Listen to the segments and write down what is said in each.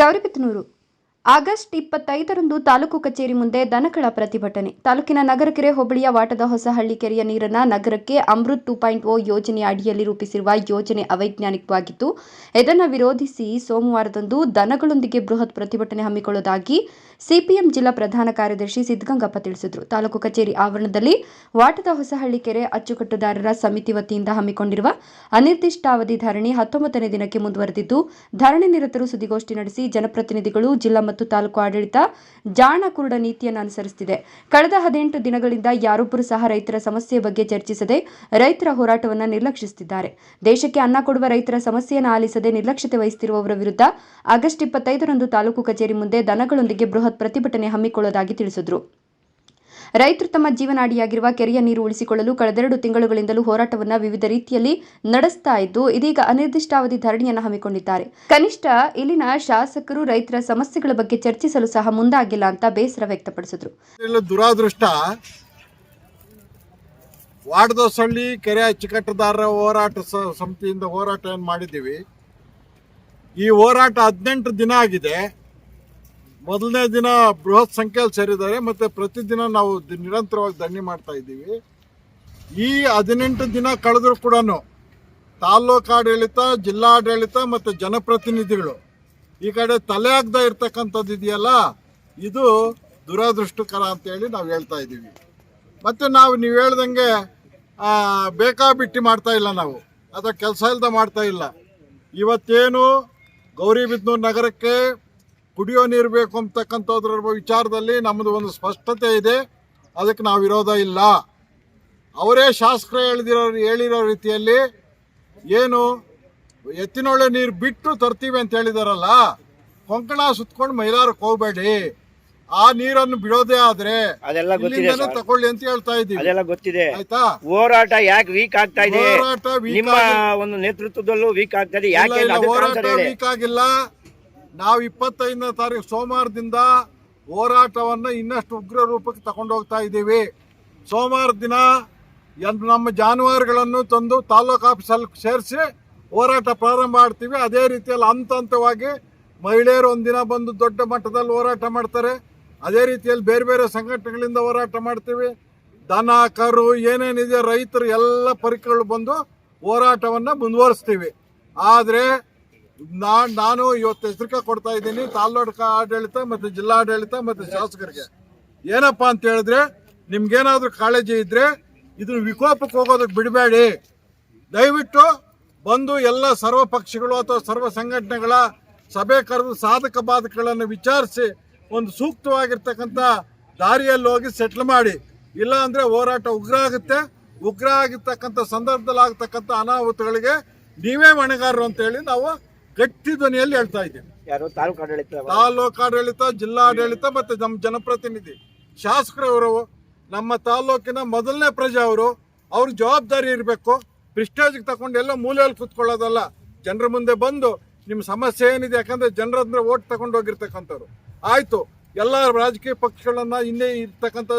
Gauribidanur. August ಇಪ್ಪತ್ತೈದರಂದು ತಾಲೂಕು ಕಚೇರಿ ಮುಂದೆ ದನಕಳ ಪ್ರತಿಭಟನೆ. ತಾಲೂಕಿನ ನಗರಕೆರೆ ಹೋಬಳಿಯ ವಾಟದ ಹೊಸಹಳ್ಳಿ ಕೆರೆಯ ನೀರನ್ನ ನಗರಕ್ಕೆ ಅಮೃತ್ ಟೂ ಪಾಯಿಂಟ್ ಓ ಯೋಜನೆಯ ಅಡಿಯಲ್ಲಿ ರೂಪಿಸಿರುವ ಯೋಜನೆ ಅವೈಜ್ಞಾನಿಕವಾಗಿತ್ತು ಇದನ್ನು ವಿರೋಧಿಸಿ ಸೋಮವಾರದಂದು ದನಗಳೊಂದಿಗೆ ಬೃಹತ್ ಪ್ರತಿಭಟನೆ ಹಮ್ಮಿಕೊಳ್ಳುವುದಾಗಿ ಸಿಪಿಎಂ ಜಿಲ್ಲಾ ಪ್ರಧಾನ ಕಾರ್ಯದರ್ಶಿ ಸಿದ್ದಗಂಗಪ್ಪ ತಿಳಿಸಿದರು. ತಾಲೂಕು ಕಚೇರಿ ಆವರಣದಲ್ಲಿ ವಾಟದ ಹೊಸಹಳ್ಳಿ ಕೆರೆ ಅಚ್ಚುಕಟ್ಟುದಾರರ ಸಮಿತಿ ವತಿಯಿಂದ ಹಮ್ಮಿಕೊಂಡಿರುವ ಅನಿರ್ದಿಷ್ಟಾವಧಿ ಧರಣಿ ಹತ್ತೊಂಬತ್ತನೇ ದಿನಕ್ಕೆ ಮುಂದುವರೆದಿದ್ದು, ಧರಣಿ ನಿರತರು ಸುದ್ದಿಗೋಷ್ಠಿ ನಡೆಸಿ ಜನಪ್ರತಿನಿಧಿಗಳು ಜಿಲ್ಲಾ ಮತ್ತು ತಾಲೂಕು ಆಡಳಿತ ಜಾಣ ಕುರುಡ ನೀತಿಯನ್ನು ಅನುಸರಿಸುತ್ತಿದೆ. ಕಳೆದ ಹದಿನೆಂಟು ದಿನಗಳಿಂದ ಯಾರೊಬ್ಬರು ಸಹ ರೈತರ ಸಮಸ್ಯೆ ಬಗ್ಗೆ ಚರ್ಚಿಸದೆ ರೈತರ ಹೋರಾಟವನ್ನು ನಿರ್ಲಕ್ಷಿಸುತ್ತಿದ್ದಾರೆ. ದೇಶಕ್ಕೆ ಅನ್ನ ಕೊಡುವ ರೈತರ ಸಮಸ್ಯೆಯನ್ನು ಆಲಿಸದೆ ನಿರ್ಲಕ್ಷ್ಯತೆ ವಹಿಸುತ್ತಿರುವವರ ವಿರುದ್ಧ ಆಗಸ್ಟ್ ಇಪ್ಪತ್ತೈದರಂದು ತಾಲೂಕು ಕಚೇರಿ ಮುಂದೆ ದನಗಳೊಂದಿಗೆ ಬೃಹತ್ ಪ್ರತಿಭಟನೆ ಹಮ್ಮಿಕೊಳ್ಳೋದಾಗಿ ತಿಳಿಸಿದರು. ರೈತರು ತಮ್ಮ ಜೀವನಾಡಿಯಾಗಿರುವ ಕೆರೆಯ ನೀರು ಉಳಿಸಿಕೊಳ್ಳಲು ಕಳೆದೆರಡು ತಿಂಗಳುಗಳಿಂದಲೂ ಹೋರಾಟವನ್ನು ವಿವಿಧ ರೀತಿಯಲ್ಲಿ ನಡೆಸ್ತಾ ಇದ್ದು, ಇದೀಗ ಅನಿರ್ದಿಷ್ಟಾವಧಿ ಧರಣಿಯನ್ನು ಹಮ್ಮಿಕೊಂಡಿದ್ದಾರೆ. ಕನಿಷ್ಠ ಇಲ್ಲಿನ ಶಾಸಕರು ರೈತರ ಸಮಸ್ಯೆಗಳ ಬಗ್ಗೆ ಚರ್ಚಿಸಲು ಸಹ ಮುಂದಾಗಿಲ್ಲ ಅಂತ ಬೇಸರ ವ್ಯಕ್ತಪಡಿಸಿದರು. ದುರಾದೃಷ್ಟ. ವಾಡದೋಸಳ್ಳಿ ಕೆರೆ ಅಚ್ಚುಕಟ್ಟುದಾರರ ಹೋರಾಟ ಸಮಿತಿಯಿಂದ ಹೋರಾಟ ಏನು ಮಾಡಿದ್ದೀವಿ? ಈ ಹೋರಾಟ ಹದಿನೆಂಟು ದಿನ ಆಗಿದೆ. ಮೊದಲನೇ ದಿನ ಬೃಹತ್ ಸಂಖ್ಯೆಯಲ್ಲಿ ಸೇರಿದ್ದಾರೆ, ಮತ್ತು ಪ್ರತಿದಿನ ನಾವು ನಿರಂತರವಾಗಿ ದಂಡಿ ಮಾಡ್ತಾ ಇದ್ದೀವಿ. ಈ ಹದಿನೆಂಟು ದಿನ ಕಳೆದರೂ ಕೂಡ ಆಡಳಿತ ಜಿಲ್ಲಾಡಳಿತ ಮತ್ತು ಜನಪ್ರತಿನಿಧಿಗಳು ಈ ಕಡೆ ತಲೆ ಆಗದ ಇರ್ತಕ್ಕಂಥದ್ದು ಇದೆಯಲ್ಲ, ಇದು ದುರದೃಷ್ಟಕರ ಅಂತೇಳಿ ನಾವು ಹೇಳ್ತಾ ಇದ್ದೀವಿ. ಮತ್ತು ನಾವು ನೀವು ಹೇಳ್ದಂಗೆ ಬೇಕಾಬಿಟ್ಟಿ ಮಾಡ್ತಾ ಇಲ್ಲ ನಾವು. ಅಥವಾ ಕೆಲಸ ಇಲ್ಲದೆ ಮಾಡ್ತಾ ಇಲ್ಲ. ಇವತ್ತೇನು ಗೌರಿಬಿದನೂರು ನಗರಕ್ಕೆ ಕುಡಿಯೋ ನೀರು ಬೇಕು ಅಂತಕ್ಕಂಥದ್ರ ವಿಚಾರದಲ್ಲಿ ನಮ್ಮದು ಒಂದು ಸ್ಪಷ್ಟತೆ ಇದೆ. ಅದಕ್ಕೆ ನಾವು ವಿರೋಧ ಇಲ್ಲ. ಅವರೇ ಶಾಸಕರು ಹೇಳಿದಿರೋ ಹೇಳಿರೋ ರೀತಿಯಲ್ಲಿ ಏನು ಎತ್ತಿನೊಳ್ಳೆ ನೀರು ಬಿಟ್ಟು ತರ್ತೀವಿ ಅಂತ ಹೇಳಿದಾರಲ್ಲ ಕೊಂಕಣ ಸುತ್ಕೊಂಡು ಮೈಲಾರಕ್ಕೆ ಹೋಗಬೇಡಿ. ಆ ನೀರನ್ನು ಬಿಡೋದೇ ಆದ್ರೆ ಅದೆಲ್ಲ ಗೊತ್ತಿದೆ. ತಗೊಳ್ಳಿ ಅಂತ ಹೇಳ್ತಾ ಇದ್ದೀವಿ. ಅದೆಲ್ಲ ಗೊತ್ತಿದೆ. ಆಯ್ತಾ? ಹೋರಾಟ ಯಾಕೆ ವೀಕ್ ಆಗ್ತಾ ಇದೆ? ಹೋರಾಟ ನಿಮ್ಮ ಒಂದು ನೇತೃತ್ವದಲ್ಲೂ ವೀಕ್ ಆಗ್ತಾ ಇದೆ. ಯಾಕೆ ಹೋರಾಟ ವೀಕ್ ಆಗಿಲ್ಲ. ನಾವು ಇಪ್ಪತ್ತೈದನೇ ತಾರೀಕು ಸೋಮವಾರದಿಂದ ಹೋರಾಟವನ್ನು ಇನ್ನಷ್ಟು ಉಗ್ರ ರೂಪಕ್ಕೆ ತಗೊಂಡು ಹೋಗ್ತಾ ಇದ್ದೀವಿ. ಸೋಮವಾರ ದಿನ ನಮ್ಮ ಜಾನುವಾರುಗಳನ್ನು ತಂದು ತಾಲೂಕು ಆಫೀಸಲ್ಲಿ ಸೇರಿಸಿ ಹೋರಾಟ ಪ್ರಾರಂಭ ಮಾಡ್ತೀವಿ. ಅದೇ ರೀತಿಯಲ್ಲಿ ಹಂತ ಹಂತವಾಗಿ ಮಹಿಳೆಯರು ಒಂದಿನ ಬಂದು ದೊಡ್ಡ ಮಟ್ಟದಲ್ಲಿ ಹೋರಾಟ ಮಾಡ್ತಾರೆ. ಅದೇ ರೀತಿಯಲ್ಲಿ ಬೇರೆ ಬೇರೆ ಸಂಘಟನೆಗಳಿಂದ ಹೋರಾಟ ಮಾಡ್ತೀವಿ. ದನ, ಕರು ಏನೇನಿದೆ ರೈತರು ಎಲ್ಲ ಪರಿಕರಗಳು ಬಂದು ಹೋರಾಟವನ್ನು ಮುಂದುವರಿಸ್ತೀವಿ. ಆದರೆ ನಾ ನಾನು ಇವತ್ತು ಎಚ್ಚರಿಕೆ ಕೊಡ್ತಾ ಇದ್ದೀನಿ ತಾಲೂಕ ಆಡಳಿತ ಮತ್ತು ಜಿಲ್ಲಾಡಳಿತ ಮತ್ತು ಶಾಸಕರಿಗೆ. ಏನಪ್ಪಾ ಅಂತ ಹೇಳಿದ್ರೆ ನಿಮ್ಗೇನಾದ್ರೂ ಕಾಳಜಿ ಇದ್ರೆ ಇದನ್ನ ವಿಕೋಪಕ್ಕೆ ಹೋಗೋದಕ್ಕೆ ಬಿಡಬೇಡಿ. ದಯವಿಟ್ಟು ಬಂದು ಎಲ್ಲ ಸರ್ವ ಪಕ್ಷಗಳು ಅಥವಾ ಸರ್ವ ಸಂಘಟನೆಗಳ ಸಭೆ ಕರೆದು ಸಾಧಕ ಬಾಧಕಗಳನ್ನು ವಿಚಾರಿಸಿ ಒಂದು ಸೂಕ್ತವಾಗಿರ್ತಕ್ಕಂಥ ದಾರಿಯಲ್ಲಿ ಹೋಗಿ ಸೆಟ್ಲ್ ಮಾಡಿ. ಇಲ್ಲ ಅಂದ್ರೆ ಹೋರಾಟ ಉಗ್ರ ಆಗುತ್ತೆ. ಉಗ್ರ ಆಗಿರ್ತಕ್ಕಂಥ ಸಂದರ್ಭದಲ್ಲಿ ಆಗ್ತಕ್ಕಂಥ ಅನಾಹುತಗಳಿಗೆ ನೀವೇ ಹೊಣೆಗಾರರು ಅಂತ ಹೇಳಿ ನಾವು ಗಟ್ಟಿ ಧ್ವನಿಯಲ್ಲಿ ಹೇಳ್ತಾ ಇದ್ದೇನೆ. ಯಾರು? ತಾಲೂಕು ಆಡಳಿತ ಜಿಲ್ಲಾ ಆಡಳಿತ ಜಿಲ್ಲಾಡಳಿತ ಮತ್ತು ನಮ್ಮ ಜನಪ್ರತಿನಿಧಿ. ಶಾಸಕರವರು ನಮ್ಮ ತಾಲೂಕಿನ ಮೊದಲನೇ ಪ್ರಜೆ ಅವರು ಅವ್ರ ಜವಾಬ್ದಾರಿ ಇರಬೇಕು. ಪ್ರಿಸ್ಟೇಜ್ಗೆ ತಗೊಂಡು ಎಲ್ಲ ಮೂಲೆಯಲ್ಲಿ ಕೂತ್ಕೊಳ್ಳೋದಲ್ಲ. ಜನರ ಮುಂದೆ ಬಂದು ನಿಮ್ಮ ಸಮಸ್ಯೆ ಏನಿದೆ? ಯಾಕಂದ್ರೆ ಜನರಂದ್ರೆ ಓಟ್ ತಗೊಂಡು ಹೋಗಿರ್ತಕ್ಕಂಥವ್ರು. ಆಯ್ತು ಎಲ್ಲ ರಾಜಕೀಯ ಪಕ್ಷಗಳನ್ನ ಇನ್ನೇ ಇರ್ತಕ್ಕಂಥ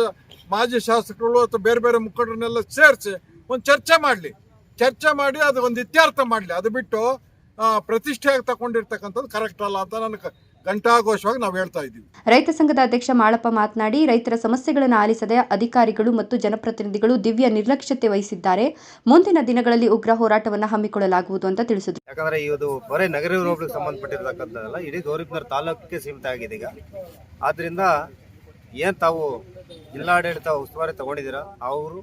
ಮಾಜಿ ಶಾಸಕರು ಅಥವಾ ಬೇರೆ ಬೇರೆ ಮುಖಂಡರನ್ನೆಲ್ಲ ಸೇರಿಸಿ ಒಂದು ಚರ್ಚೆ ಮಾಡಲಿ. ಚರ್ಚೆ ಮಾಡಿ ಅದು ಒಂದು ಇತ್ಯರ್ಥ ಮಾಡಲಿ. ಅದು ಬಿಟ್ಟು ಪ್ರತಿಷ್ಠೆಯಾಗಿ ತಗೊಂಡಿರ್ತಕ್ಕಂಥದ್ದು ಕರೆಕ್ಟ್ ಅಲ್ಲ ಅಂತ ನನಗೆ ಘಂಟಾಘೋಷವಾಗಿ ನಾವು ಹೇಳ್ತಾ ಇದ್ದೀವಿ. ರೈತ ಸಂಘದ ಅಧ್ಯಕ್ಷ ಮಾಳಪ್ಪ ಮಾತನಾಡಿ ರೈತರ ಸಮಸ್ಯೆಗಳನ್ನು ಆಲಿಸದೆ ಅಧಿಕಾರಿಗಳು ಮತ್ತು ಜನಪ್ರತಿನಿಧಿಗಳು ದಿವ್ಯ ನಿರ್ಲಕ್ಷ್ಯತೆ ವಹಿಸಿದ್ದಾರೆ. ಮುಂದಿನ ದಿನಗಳಲ್ಲಿ ಉಗ್ರ ಹೋರಾಟವನ್ನು ಹಮ್ಮಿಕೊಳ್ಳಲಾಗುವುದು ಅಂತ ತಿಳಿಸಿದರು. ಯಾಕಂದ್ರೆ ಇದು ಬರೀ ನಗರ ಹೋಬಳಿಗೆ ಸಂಬಂಧಪಟ್ಟಿರ್ತಕ್ಕಂಥದ್ದಲ್ಲ ಇಡೀ ಗೌರಿಬಿದನೂರು ತಾಲೂಕಿಗೆ ಸೀಮಿತ ಆಗಿದೆ ಈಗ. ಆದ್ರಿಂದ ಏನ್ ತಾವು ಜಿಲ್ಲಾಡಳಿತ ಉಸ್ತುವಾರಿ ತಗೊಂಡಿದ್ದೀರಾ ಅವರು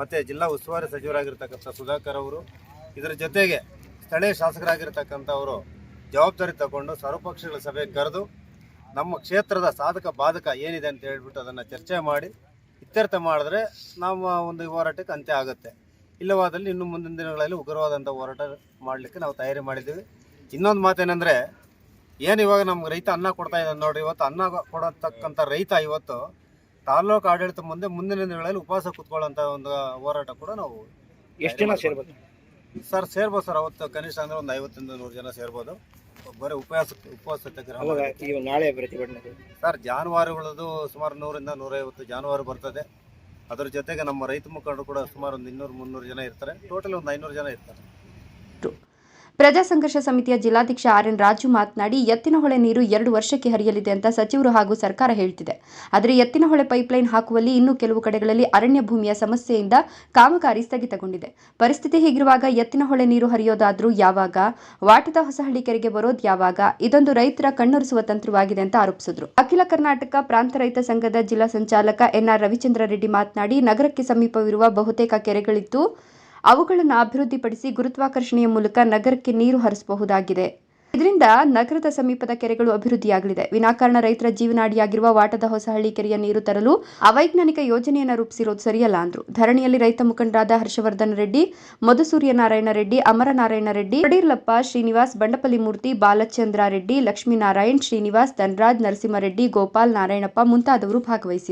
ಮತ್ತೆ ಜಿಲ್ಲಾ ಉಸ್ತುವಾರಿ ಸಚಿವರಾಗಿರ್ತಕ್ಕಂಥ ಸುಧಾಕರ್ ಅವರು ಇದರ ಜೊತೆಗೆ ಸ್ಥಳೀಯ ಶಾಸಕರಾಗಿರ್ತಕ್ಕಂಥವರು ಜವಾಬ್ದಾರಿ ತಗೊಂಡು ಸರ್ವಪಕ್ಷಗಳ ಸಭೆ ಕರೆದು ನಮ್ಮ ಕ್ಷೇತ್ರದ ಸಾಧಕ ಬಾಧಕ ಏನಿದೆ ಅಂತ ಹೇಳ್ಬಿಟ್ಟು ಅದನ್ನು ಚರ್ಚೆ ಮಾಡಿ ಇತ್ಯರ್ಥ ಮಾಡಿದ್ರೆ ನಮ್ಮ ಒಂದು ಹೋರಾಟಕ್ಕೆ ಅಂತ್ಯ ಆಗುತ್ತೆ. ಇಲ್ಲವಾದಲ್ಲಿ ಇನ್ನು ಮುಂದಿನ ದಿನಗಳಲ್ಲಿ ಉಗ್ರವಾದಂಥ ಹೋರಾಟ ಮಾಡಲಿಕ್ಕೆ ನಾವು ತಯಾರಿ ಮಾಡಿದ್ದೀವಿ. ಇನ್ನೊಂದು ಮಾತೇನೆಂದರೆ ಏನು ಇವಾಗ ನಮ್ಗೆ ರೈತ ಅನ್ನ ಕೊಡ್ತಾ ಇದ್ದಾನೆ ನೋಡಿ ಇವತ್ತು ಅನ್ನ ಕೊಡತಕ್ಕಂಥ ರೈತ ಇವತ್ತು ತಾಲೂಕು ಆಡಳಿತ ಮುಂದೆ ಮುಂದಿನ ದಿನಗಳಲ್ಲಿ ಉಪವಾಸ ಕೂತ್ಕೊಳ್ಳೋಂಥ ಒಂದು ಹೋರಾಟ ಕೂಡ ನಾವು ಎಷ್ಟು ಜನ ಸೇರ್ಬೋದು? Sir ಸೇರ್ಬೋದು sir. ಅವತ್ತು ಕನಿಷ್ಠ ಅಂದ್ರೆ ಒಂದು ಐವತ್ತರಿಂದ ನೂರು ಜನ ಸೇರ್ಬೋದು. ಬರೀ ಉಪವಾಸ ಉಪವಾಸ ಸತ್ಯಾಗ್ರಹ ಅವಾಗ ಈಗ ನಾಳೆ ಪ್ರತಿಭಟನೆ ಸರ್ ಜಾನುವಾರುಗಳದ್ದು ಸುಮಾರು ನೂರಿಂದ ನೂರೈವತ್ತು ಜಾನುವಾರು ಬರ್ತದೆ. ಅದರ ಜೊತೆಗೆ ನಮ್ಮ ರೈತ ಮುಖಂಡರು ಕೂಡ ಸುಮಾರು ಒಂದು ಇನ್ನೂರು ಮುನ್ನೂರು ಜನ ಇರ್ತಾರೆ. ಟೋಟಲ್ ಒಂದು ಐನೂರು ಜನ ಇರ್ತಾರೆ. ಪ್ರಜಾ ಸಂಘರ್ಷ ಸಮಿತಿಯ ಜಿಲ್ಲಾಧ್ಯಕ್ಷ ಆರ್ ಎನ್ ರಾಜು ಮಾತನಾಡಿ ಎತ್ತಿನಹೊಳೆ ನೀರು ಎರಡು ವರ್ಷಕ್ಕೆ ಹರಿಯಲಿದೆ ಅಂತ ಸಚಿವರು ಹಾಗೂ ಸರ್ಕಾರ ಹೇಳ್ತಿದೆ. ಆದರೆ ಎತ್ತಿನಹೊಳೆ ಪೈಪ್ಲೈನ್ ಹಾಕುವಲ್ಲಿ ಇನ್ನೂ ಕೆಲವು ಕಡೆಗಳಲ್ಲಿ ಅರಣ್ಯ ಭೂಮಿಯ ಸಮಸ್ಯೆಯಿಂದ ಕಾಮಗಾರಿ ಸ್ಥಗಿತಗೊಂಡಿದೆ. ಪರಿಸ್ಥಿತಿ ಹೀಗಿರುವಾಗ ಎತ್ತಿನಹೊಳೆ ನೀರು ಹರಿಯೋದಾದ್ರೂ ಯಾವಾಗ, ವಾಟದ ಹೊಸಹಳ್ಳಿ ಕೆರೆಗೆ ಬರೋದು ಯಾವಾಗ, ಇದೊಂದು ರೈತರ ಕಣ್ಣೊರೆಸುವ ತಂತ್ರವಾಗಿದೆ ಅಂತ ಆರೋಪಿಸಿದ್ರು. ಅಖಿಲ ಕರ್ನಾಟಕ ಪ್ರಾಂತ ರೈತ ಸಂಘದ ಜಿಲ್ಲಾ ಸಂಚಾಲಕ ಎನ್ಆರ್ ರವಿಚಂದ್ರ ರೆಡ್ಡಿ ಮಾತನಾಡಿ, ನಗರಕ್ಕೆ ಸಮೀಪವಿರುವ ಬಹುತೇಕ ಕೆರೆಗಳಿದ್ದು ಅವುಗಳನ್ನು ಅಭಿವೃದ್ಧಿಪಡಿಸಿ ಗುರುತ್ವಾಕರ್ಷಣೆಯ ಮೂಲಕ ನಗರಕ್ಕೆ ನೀರು ಹರಿಸಬಹುದಾಗಿದೆ. ಇದರಿಂದ ನಗರದ ಸಮೀಪದ ಕೆರೆಗಳು ಅಭಿವೃದ್ಧಿಯಾಗಲಿದೆ. ವಿನಾಕಾರಣ ರೈತರ ಜೀವನಾಡಿಯಾಗಿರುವ ವಾಟದ ಹೊಸಹಳ್ಳಿ ಕೆರೆಯ ನೀರು ತರಲು ಅವೈಜ್ಞಾನಿಕ ಯೋಜನೆಯನ್ನು ರೂಪಿಸಿರೋದು ಸರಿಯಲ್ಲ ಅಂದ್ರು. ಧರಣಿಯಲ್ಲಿ ರೈತ ಮುಖಂಡರಾದ ಹರ್ಷವರ್ಧನ್ ರೆಡ್ಡಿ ಮಧುಸೂರ್ಯ ನಾರಾಯಣ ರೆಡ್ಡಿ, ಅಮರನಾರಾಯಣ ರೆಡ್ಡಿ, ಕಡೀರ್ಲಪ್ಪ ಶ್ರೀನಿವಾಸ್, ಬಂಡಪಲ್ಲಿ ಮೂರ್ತಿ ಬಾಲಚಂದ್ರ ರೆಡ್ಡಿ, ಲಕ್ಷ್ಮೀನಾರಾಯಣ್ ಶ್ರೀನಿವಾಸ್, ಧನರಾಜ್ ನರಸಿಂಹರೆಡ್ಡಿ ಗೋಪಾಲ್ ನಾರಾಯಣಪ್ಪ ಮುಂತಾದವರು ಭಾಗವಹಿಸಿದ್ದರು.